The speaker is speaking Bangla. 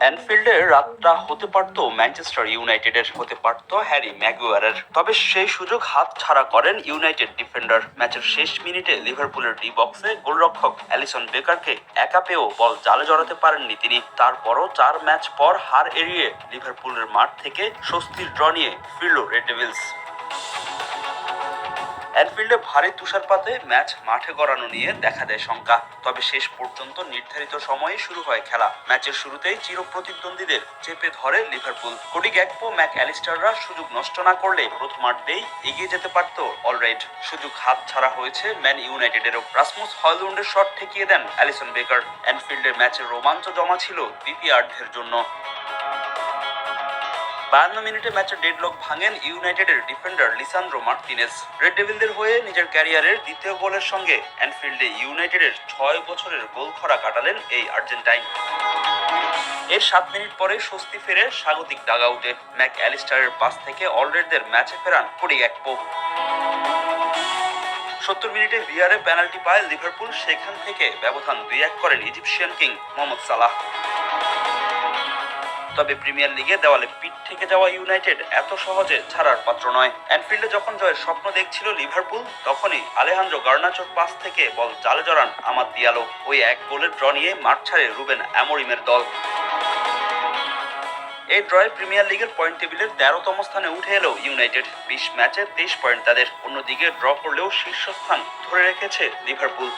অ্যানফিল্ডে রাতটা হতে পারত ম্যানচেস্টার ইউনাইটেডের হতে পারত হ্যারি ম্যাগুয়ারের তবে সেই সুযোগ হাত ছাড়া করেন ইউনাইটেড ডিফেন্ডার ম্যাচের শেষ মিনিটে লিভারপুলের ডি বক্সে গোলরক্ষক অ্যালিসন বেকারকে একা পেয়েও বল জালে জড়াতে পারেননি তিনি। তারপরও চার ম্যাচ পর হার এড়িয়ে লিভারপুলের মাঠ থেকে স্বস্তির ড্র নিয়ে ফিরল রেড ডেভিলস অ্যানফিল্ডে ভারী তুষারপাতে ম্যাচ মাঠে গড়ানো নিয়ে দেখা দেয় শঙ্কা। তবে শেষ পর্যন্ত নির্ধারিত সময়ে শুরু হয় খেলা। ম্যাচের শুরুতেই চিরপ্রতিদ্বন্দ্বীদের চেপে ধরে লিভারপুল। কোডি গ্যাকপো, ম্যাক অ্যালিস্টাররা সুযোগ নষ্ট না করলে প্রথমার্ধেই এগিয়ে যেতে পারত অলরাইট। সুযোগ হাত ছাড়া হয়েছে ম্যান ইউনাইটেডেরও। রাসমুস হয়লুন্ডের শট ঠেকিয়ে দেন অ্যালিসন বেকার। অ্যানফিল্ডের ম্যাচের রোমাঞ্চ জমা ছিল দ্বিতীয়ার্ধের জন্য। বায়ান্ন মিনিটে ম্যাচের ডেডলক ভাঙেন ইউনাইটেডের ডিফেন্ডার লিসান্দ্রো মার্টিনেস রেড ডেভিলদের হয়ে নিজের ক্যারিয়ারের দ্বিতীয় গোলের সঙ্গে অ্যানফিল্ডে ইউনাইটেডের ছয় বছরের গোল খরা কাটালেন এই আর্জেন্টাইন। এর সাত মিনিট পরে স্বস্তি ফেরে স্বাগতিক ডাগআউটে। ম্যাক অ্যালিস্টারের পাস থেকে অলরেডদের ম্যাচে ফেরান কোডি একপো সত্তর মিনিটে ভিআরে পেনাল্টি পায় লিভারপুল, সেখান থেকে ব্যবধান দুই এক করেন ইজিপশিয়ান কিং মোহাম্মদ সালাহ। তবে প্রিমিয়ার লিগে দেওয়ালে পিঠ থেকে যাওয়া ইউনাইটেড এত সহজে ছাড়ার পাত্র নয়। অ্যানফিল্ডে যখন জয়ের স্বপ্ন দেখছিল লিভারপুল, তখনই আলেহান্দ্রো গার্নাচোর পাস থেকে বল জালে জড়ান আমাদ দিয়ালো। ওই এক গোলের ড্র নিয়ে মাঠ ছাড়ে রুবেন অ্যামোরিমের দল। এই ড্রয়ে প্রিমিয়ার লিগের পয়েন্ট টেবিলের তেরোতম স্থানে উঠে এলো ইউনাইটেড। বিশ ম্যাচে তেইশ পয়েন্ট তাদের। অন্যদিকে ড্র করলেও শীর্ষস্থান ধরে রেখেছে লিভারপুল।